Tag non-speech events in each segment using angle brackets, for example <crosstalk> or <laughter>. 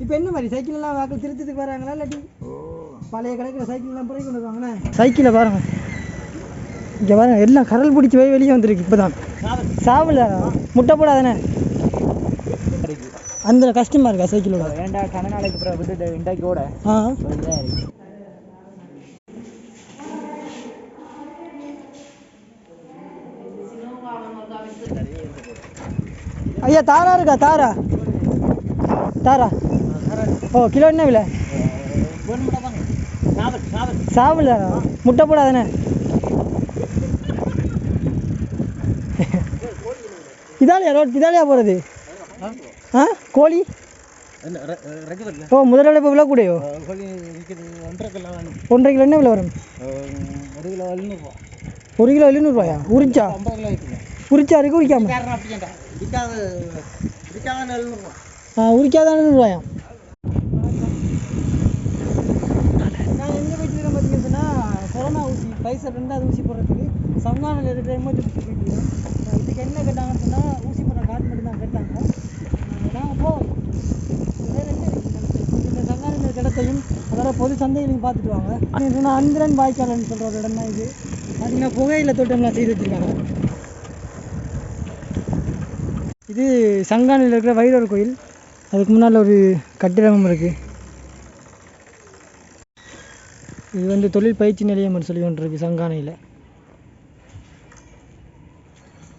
இப்போ என்ன மாதிரி? சைக்கிள் எல்லாம் வாக்கில் திருத்தத்துக்கு வராங்களா இல்லாட்டி பழைய கிடைக்கிற சைக்கிள் எல்லாம் பிறகு கொண்டு வருவாங்களே சைக்கிளை பாருங்க. இங்கே பாருங்க எல்லாம் கரல் பிடிச்சி போய் வெளியே வந்திருக்கு இப்போ தான் சாவல முட்டை போடாதானே அந்த கஷ்டமாக இருக்கா சைக்கிளோட வேண்டா கன நாளைக்கு அப்புறம் விட்டுட்டு இண்டாக்கி ஓட. ஆ. ஐயா தாரா இருக்கா? தாரா. தாரா. ஓ கிலோ என்ன விலை? சாவல். முட்டை போடாதானே இதாலியா ரோட் இதாலியா போகிறது ஆ கோழி? ஓ முதல்ல இப்போ விலை கூடயோ? ஒன்றரை கிலோ வேணும் ஒன்றரை கிலோ என்ன விலை வரும்? ஒரு கிலோ எழுநூறுவா ஒரு கிலோ எழுநூறுவாயா? உரிச்சா? உரிச்சா இருக்கு உரிக்காம? உரிக்காத எழுநூறுவாயா நான் எங்கே போயிட்டு இருக்கேன் பார்த்தீங்கன்னு சொன்னால் லைசர் இருந்தால் அது ரெண்டாவது ஊசி போடுறதுக்கு சங்கானில் இருக்கிற எமர்ஜென்சி போயிட்டு இதுக்கு என்ன கேட்டாங்கன்னு சொன்னால் ஊசி போடுற கார்டு மட்டும் தான் கேட்டாங்க நாங்கள் போவோம் இந்த சங்கானில் கிடத்தையும் இடத்தையும் அதோட பொது சந்தைகளையும் பார்த்துட்டு வாங்க. சொன்னால் அந்திரன் வாய்க்காலன்னு சொல்கிற ஒரு இடம் தான் இது. பார்த்தீங்கன்னா புகையில தோட்டம்லாம் செய்து வச்சுருக்காங்க. இது சங்கானில் இருக்கிற வைரவர் கோயில். அதுக்கு முன்னால் ஒரு கட்டிடமும் இருக்குது இது வந்து தொழில் பயிற்சி நிலையம் சொல்லி ஒன்று இருக்குது சங்கானையில்.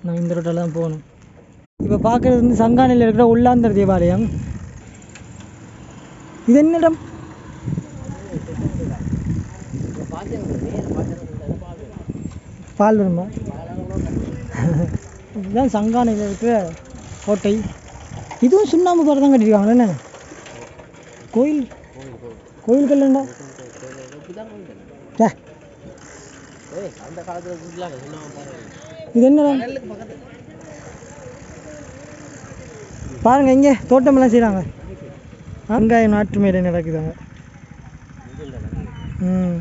நான் இந்த ரோட்டில் தான் போகணும். இப்போ பார்க்குறது வந்து சங்கானையில் இருக்கிற உள்ளாந்தர் தேவாலயம். இது என்ன இடம்? பால் வருமா இதுதான் சங்கானையில் இருக்கிற கோட்டை. இதுவும் சுண்ணாம்பு பாறை தான் கட்டியிருக்காங்களே என்ன? கோயில்? கோயில் இது என்ன பாருங்க இங்கே தோட்டமெல்லாம் செய்கிறாங்க வெங்காயம் நாட்டு மேலே நடக்குதாங்க. ம்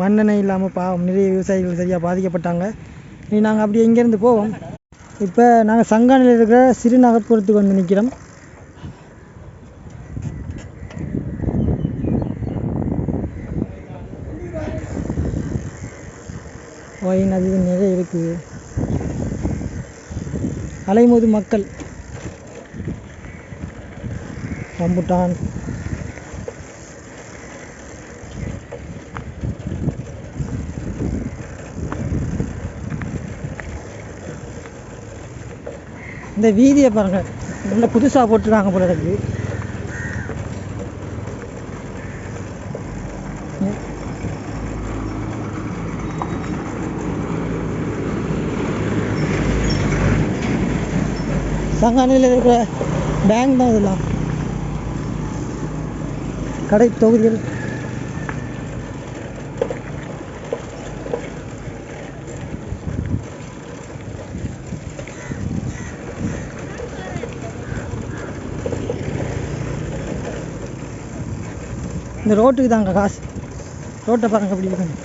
மண்ணெண்ணெய் இல்லாமல் பாவம் நிறைய விவசாயிகள் சரியாக பாதிக்கப்பட்டாங்க. இனி நாங்கள் அப்படியே இங்கேருந்து போவோம். இப்போ நாங்கள் சங்கானில் இருக்கிற சிறு நகர்ப்புறத்துக்கு வந்து நிற்கிறோம் ஒயின் அது நிறைய இருக்குது. அலைமோது மக்கள். ரம்புட்டான். இந்த வீதியை பாருங்கள் நல்லா புதுசாக போட்டுருக்காங்க போல இருக்குது சங்கானையில் இருக்கிற பேங்க் தான் இதெல்லாம். கடை தொகுதிகள். இந்த ரோட்டுக்கு தாங்க காசு. ரோட்டை பாருங்க அப்படி இருக்குங்க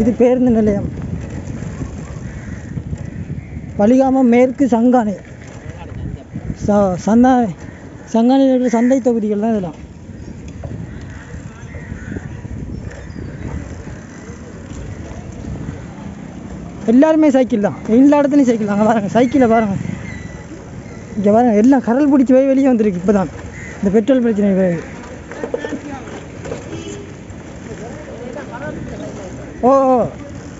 இது பேருந்து நிலையம். வலிகாமம் மேற்கு சங்கானை. ச சந்தா சங்கானையில் இருக்கிற சந்தை தொகுதிகள் தான் இதெல்லாம். எல்லாருமே சைக்கிள் தான். எல்லா இடத்துலையும் சைக்கிள் அங்கே பாருங்கள் சைக்கிளை பாருங்கள் இங்கே பாருங்கள் எல்லாம் கரல் பிடிச்சி போய் வெளியே வந்திருக்கு இப்போ தான் இந்த பெட்ரோல் பிரச்சனை பிறகு ஓ ஓ.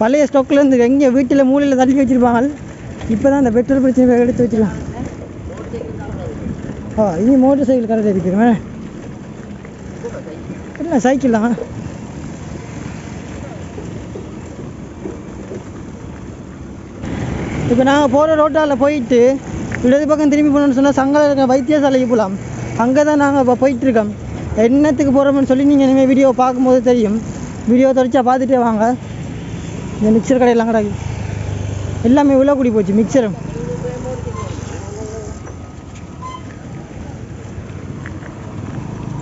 பழைய ஸ்டோக்லேருந்து எங்கே வீட்டில் மூலையில் தள்ளி வச்சுருப்பாங்க? இப்போ தான் இந்த பெட்ரோல் பிரச்சனை எடுத்து வச்சிடலாம். ஆ இனி மோட்டர் சைக்கிள் கரெக்டாக இருக்குது இல்லை சைக்கிள் தான்? இப்போ நாங்கள் போகிற ரோட்டால் போயிட்டு இடது பக்கம் திரும்பி போனோம்னு சொன்னால் சங்கல இருக்கிற வைத்தியசாலைக்கு போகலாம். அங்கே தான் நாங்கள் இப்போ போயிட்டுருக்கோம் என்னத்துக்கு போகிறோம்னு சொல்லி நீங்கள் இனிமேல் வீடியோ பார்க்கும்போது தெரியும். வீடியோ தொடச்சா பார்த்துட்டே வாங்க. இந்த மிக்சர் கடையெல்லாம் கிடக்கு. எல்லாமே உள்ள கூடி போச்சு மிக்சரும்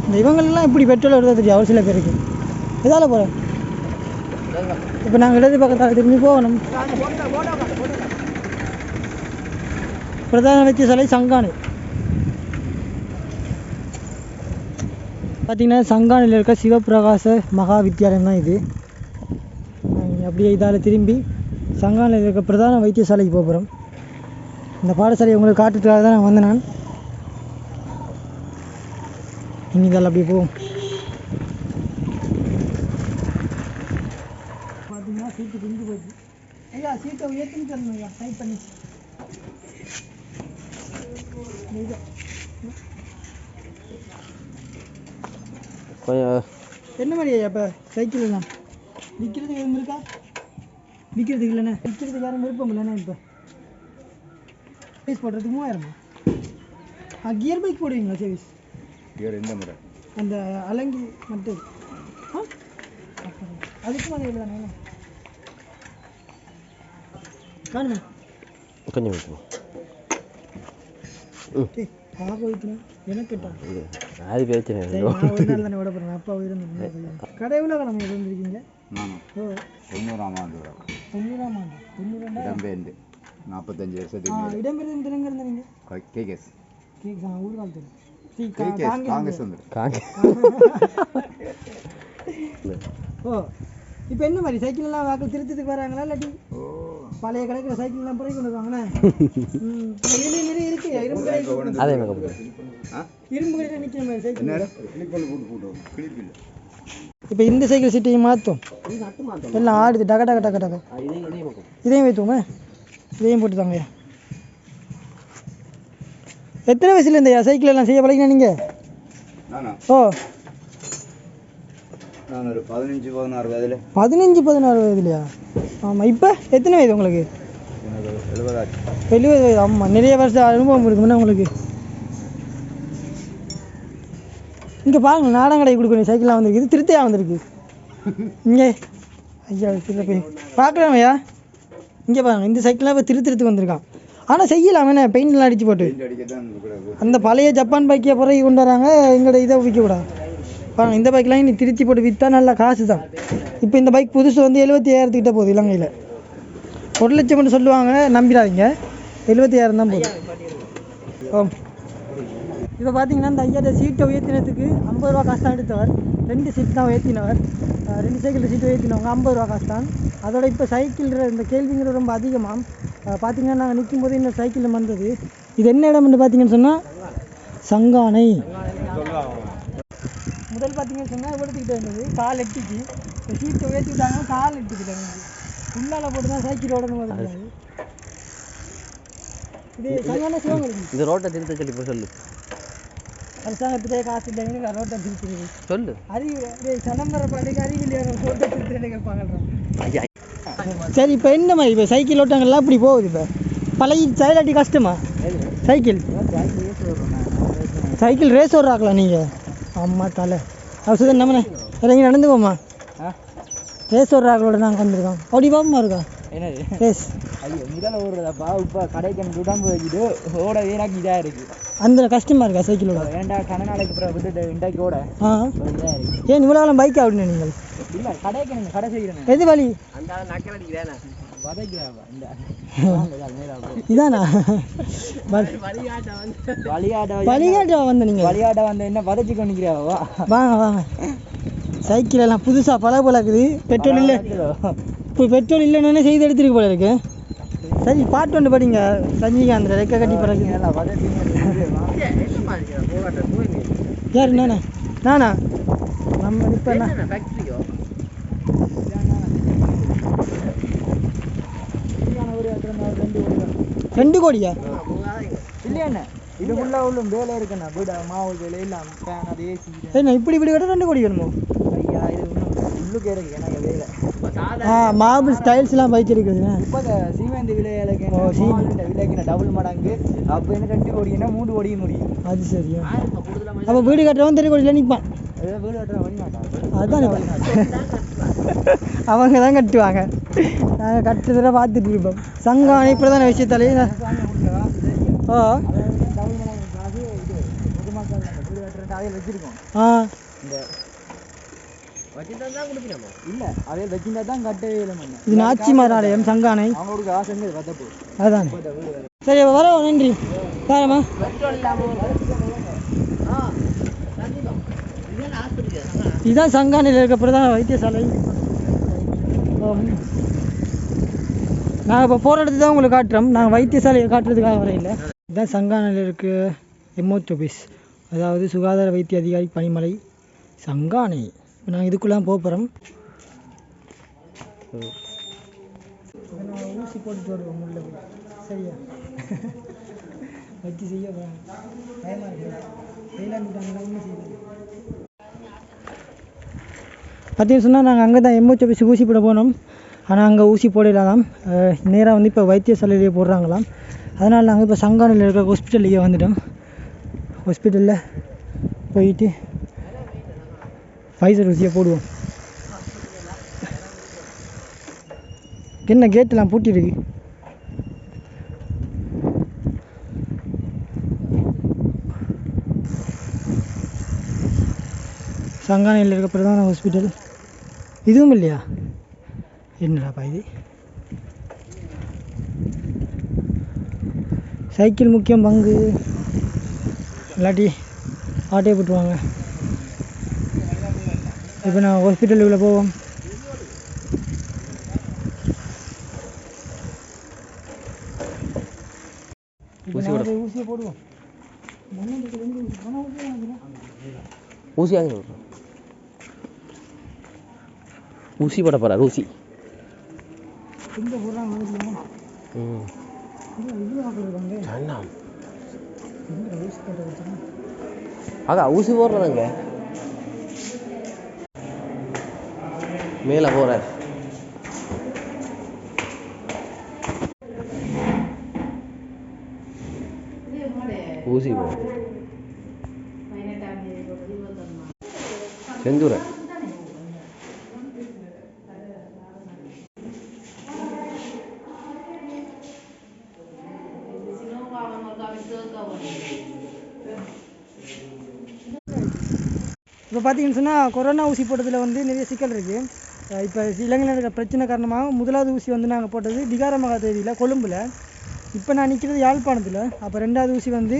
இந்த இவங்களெல்லாம் இப்படி பெட்ரோல் எடுத்து தெரியும்? ஒரு சில பேருக்கு. இதால் போகிறேன் இப்போ நாங்கள் இடது பக்கத்தால் திரும்பி போகணும். பிரதான நினைச்சாலை சங்கானு. பார்த்தீங்கன்னா சங்கானில் இருக்க சிவபிரகாச மகா வித்தியாலயம் தான் இது. அப்படியே இதால் திரும்பி சங்கானில் இருக்க பிரதான வைத்தியசாலைக்கு போக போகிறோம் இந்த பாடசாலையை உங்களுக்கு காட்டுறதுக்காக தான் நான் வந்தேன் நான். இனி இதால் அப்படியே போவோம். பார்த்தீங்கன்னா சீட்டு குஞ்சு போச்சு. ஐயா சீட்டை உயர்த்தி தரணும் ஐயா. டைப் பண்ணி. கொஞ்சம் என்ன மாதிரி ஐயா இப்போ? சைக்கிள் எல்லாம். விற்கிறதுக்கு எதுவும் இருக்கா? விற்கிறதுக்கு இல்லைண்ணே. விற்கிறதுக்கு யாரும் விருப்பம் இல்லைண்ணே இப்போ. சர்வீஸ் போடுறதுக்கு மூவாயிரமா ஆ கியர் பைக் போடுவீங்களா சர்வீஸ் இவர் எந்த முறை? அந்த அலங்கி மட்டும். ஆ? அதுக்கும் அதே தானே காணுமே கொஞ்சம் விட்டுருங்க டேய் ஆக வைக்கணும் அது ஒரு நாள் தானே விட போகிறேன் அப்பா இருந்தேன் கடை எவ்வளோ கிழமை இருந்திருக்கீங்க? தொண்ணூறாம் ஆண்டு தொண்ணூறாம் ஆண்டு. தொண்ணூறாண்டா இடம்பெயர்ந்து நாற்பத்தஞ்சு வருஷத்துக்கு இடம்பெயர்ந்து தினங்க இருந்த நீங்கள் கேகேஸ் ஊர் கேகேஸ் காங்கிரஸ் காங்கிரஸ் ஓ. இப்போ என்ன மாதிரி? சைக்கிள் எல்லாம் வாக்கில் திருத்தத்துக்கு வராங்களா இல்லாட்டி பழைய கிடைக்கிற சைக்கிள் எல்லாம் பிறகு <laughs> கொண்டு வருவாங்களே ம். இதுலேயே நிறைய இருக்கு. இரும்பு கடை அதே இரும்பு கடையில் நிற்கிற மாதிரி சைக்கிள் இப்போ இந்த சைக்கிள் சீட்டையும் மாற்றும் எல்லாம் ஆடுது. டக டக டக டக. இதையும் வைத்துவோமே? இதையும் போட்டு தாங்கய்யா. எத்தனை வயசுல இருந்தையா சைக்கிள் எல்லாம் செய்ய பழகினா நீங்கள் நானா? ஓ. நான் ஒரு பதினஞ்சு பதினாறு வயதில். பதினஞ்சு பதினாறு வயதுலையா? ஆமாம் இப்போ எத்தனை வயது உங்களுக்கு? எழுபது வயது ஆமாம் நிறைய வருஷம் அனுபவம் இருக்குமுன்னா உங்களுக்கு? இங்கே பாருங்க நாடங்கடை கொடுக்கணும் சைக்கிளாக வந்திருக்கு. இது திருத்தையா வந்திருக்கு? இங்கே. ஐயா சில போய். பார்க்கலாம் ஐயா இங்கே பாருங்க இந்த சைக்கிளாக இப்போ திரு திருத்து வந்திருக்கான். ஆனால் செய்யலாம் என்ன? பெயிண்ட்லாம் அடிச்சு போட்டு. அந்த பழைய ஜப்பான் பைக்கை பிறகு கொண்டு வராங்க எங்களோட இதை விற்கக்கூடாது பாருங்க இந்த பைக்லாம் நீ திருச்சி போட்டு விற்றா நல்ல காசு தான் இப்போ இந்த பைக் புதுசு வந்து எழுபத்தி ஏழாயிரத்துக்கிட்ட போகுது இலங்கையில். ஒரு லட்சம்னு சொல்லுவாங்க நம்பிடாதீங்க. எழுபத்தி ஐயாயிரம் தான் போகுது. ஓ இப்போ பார்த்தீங்கன்னா இந்த ஐயாயிரம் சீட்டை உயர்த்தினதுக்கு ஐம்பது ரூபா காசு தான் எடுத்தவர். ரெண்டு சீட் தான் உயர்த்தினவர். ரெண்டு சைக்கிள் சீட்டு உயர்த்தினவங்க ஐம்பது ரூபா காசு தான். அதோட இப்போ சைக்கிள் இந்த கேள்விங்கிற ரொம்ப அதிகமாக பார்த்தீங்கன்னா நாங்கள் நிற்கும் போது இந்த சைக்கிள் வந்தது. இது என்ன இடம்னு பார்த்தீங்கன்னு சொன்னால் சங்கானை. முதல் பார்த்தீங்கன்னு சொன்னால் எடுத்துக்கிட்டே இருந்தது. கால் எட்டிக்கு. இப்போ சீட்டை உயர்த்திட்டாங்க கால் எட்டிக்கிட்டாங்க உள்ளால போட்டு தான் சைக்கிள் ஓடணும் பார்த்துக்கிட்டாங்க இது சங்கான சிவங்களுக்கு இந்த ரோட்டை திருத்த சொல்லி இப்போ சொல்லு. அரசாங்கத்திலே காசு இல்லைன்னு ரோட்டை திருத்துறது. சொல்லு. அறிவு டேய் சனம்பர பாட்டுக்கு அறிவில்லையா ரோட்டை திருத்துறேன்னு கேட்பாங்கன்றோம் ஐயா சரி இப்போ என்ன மாதிரி இப்போ சைக்கிள் ஓட்டங்கள்லாம் இப்படி போகுது இப்போ? பழகி சைலாட்டி கஷ்டமா? சைக்கிள். சைக்கிள் ரேஸ் ஓடுறாங்களா நீங்கள் ஆமாம் தலை. அவசரம் நம்மனே இறங்கி நடந்து போமா ரேஸ் ஓடுறாங்களோட நாங்கள் வந்திருக்கோம். அப்படி பாப்பமா இருக்கா? என்னது? ரேஸ் ஐயோ முதல்ல ஓடுறதப்பா இப்போ கடைக்கு உடம்பு வச்சுட்டு ஓடவே எனக்கு இதாக இருக்கு. அந்த கஷ்டமா இருக்கா சைக்கிளோட? வேண்டா கன நாளைக்கு அப்புறம் விட்டுட்டு இன்றைக்கு ஓட? ஆ. இதாக இருக்கு. ஏன் இவ்வளோ காலம் பைக் ஆகணும் நீங்கள்? இல்லை கடைக்கு கடை செய்கிறேன் எது வழி? அந்த நக்கல் அடிக்கிறேன் இதானா? வழிகாட்டா வந்த நீங்கள் வழியாட வந்து என்ன வதைச்சு கொண்டிருக்கிறாவா? வாங்க வாங்க. சைக்கிள் எல்லாம் புதுசாக பல போல இருக்குது பெட்ரோல் இல்லை இப்போ பெட்ரோல் இல்லைன்னு செய்து எடுத்துருக்கு போல இருக்கு. சரி பாட்டு ஒன்று படிங்க. ரஜினிகாந்த் ரெக்க கட்டி பிறகு யார் நானா? நானா. நம்ம இப்போ ரெண்டு கோடியா? இல்லையாண்ணே? இது உள்ள உள்ள வேலை இருக்குண்ணா. வீடு மாவு வேலை எல்லாம் ஃபேன் அது ஏசி என்ன இப்படி இப்படி கட்ட ரெண்டு கோடி வேணுமோ? ஐயா இது உள்ளுக்கு இருக்கு. எனக்கு வேலை. ஆ மார்பிள் ஸ்டைல்ஸ்லாம் பைக் இருக்குதுண்ணே இப்போ சீமெண்ட் விலைகளுக்கு ஓ, cement. விலைக்கு டபுள் மடங்கு. அப்போ என்ன ரெண்டு கோடினா மூணு கோடி முடியும். அது சரியா அப்போ வீடு கட்டுறவன் தெரிய கோடியில் நிற்பான் வீடு கட்டுற வழி மாட்டான். அதான் <laughs> அவங்க தான் கட்டுவாங்க. நாங்கள் கட்டுறதை பார்த்துட்டு இருப்போம். சங்கம் பிரதான விஷயத்தாலே ஓ வச்சிருக்கோம் ஆ. இல்ல அதே தான் இது நாச்சிமார் ஆலயம் சங்கானை அதான். சரி நன்றி. பாருமா இதுதான் சங்கானையில் இருக்க பிரதான வைத்தியசாலை. நாங்கள் இப்போ போகிற இடத்துல தான் உங்களுக்கு காட்டுறோம். நாங்கள் வைத்தியசாலையை காட்டுறதுக்காக வரையில இதுதான் சங்கானையில் இருக்க. MOH office. அதாவது சுகாதார வைத்திய அதிகாரி பணிமலை சங்கானை. இப்போ நாங்கள் இதுக்குள்ளே போக போகிறோம் ஊசி போட்டுட்டு வருவோம் உள்ள போய் சரியா? <laughs> வச்சு செய்ய போகிறாங்க பயமாக இருக்கு. வெயிலாந்துட்டாங்க ஒன்றும் செய்யல பார்த்தீங்கன்னு சொன்னால் நாங்கள் அங்கே தான் எம்ஓச் ஆஃபீஸுக்கு ஊசி போட போனோம். ஆனால் அங்கே ஊசி போடலாம் நேராக வந்து இப்போ வைத்தியசாலையிலேயே போடுறாங்களாம். அதனால் நாங்கள் இப்போ சங்கானில் இருக்கிற ஹாஸ்பிட்டல்லையே வந்துட்டோம். ஹாஸ்பிட்டலில் போயிட்டு ஃபைசர் ஊசியை போடுவோம். என்ன கேட்டெல்லாம் பூட்டிருக்கு சங்கானையில் இருக்க பிரதான ஹாஸ்பிட்டல். இதுவும் இல்லையா? என்னடாப்பா இது? சைக்கிள் முக்கியம் பங்கு. இல்லாட்டி ஆட்டையை போட்டுருவாங்க. இப்போ நான் ஹாஸ்பிட்டலுக்குள்ளே போவோம். ஊசி ஊசியை போடுவோம். ஊசி ஊசி போட போகிறார் ஊசி எங்கே ஊசி போடுறதுங்க மேலே போகிறார் ஊசி போ. செந்தூரை. இப்போ பார்த்தீங்கன்னு சொன்னால் கொரோனா ஊசி போட்டதில் வந்து நிறைய சிக்கல் இருக்குது இப்போ இலங்கையில் இருக்கிற பிரச்சனை காரணமாக முதலாவது ஊசி வந்து நாங்கள் போட்டது திகாரமகா தேதியில் கொழும்பில். இப்போ நான் நிற்கிறது யாழ்ப்பாணத்தில். அப்போ ரெண்டாவது ஊசி வந்து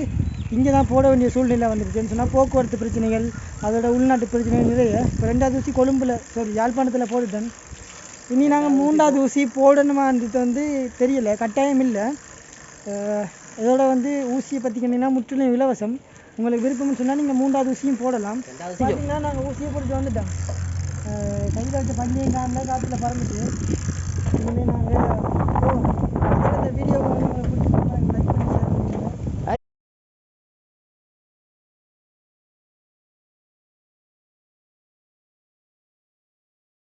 இங்கே தான் போட வேண்டிய சூழ்நிலை வந்துருச்சுன்னு சொன்னால் போக்குவரத்து பிரச்சனைகள் அதோட உள்நாட்டு பிரச்சனைகள் நிறைய. இப்போ ரெண்டாவது ஊசி கொழும்பில் சாரி யாழ்ப்பாணத்தில் போட்டுட்டேன். இனி நாங்கள் மூன்றாவது ஊசி போடணுமான்றது வந்து தெரியலை கட்டாயம் இல்லை. இதோட வந்து ஊசியை பற்றி கேட்டிங்கன்னா முற்றிலும் இலவசம். உங்களுக்கு விருப்பம்னு சொன்னால் நீங்கள் மூன்றாவது ஊசியும் போடலாம். பார்த்தீங்கன்னா நாங்கள் ஊசியை போட்டு வந்துட்டோம். கையில் வச்ச பஞ்சியம் காமில் காற்றுல பறந்துட்டு இனிமேல் நாங்கள் போகணும் அடுத்தடுத்த வீடியோ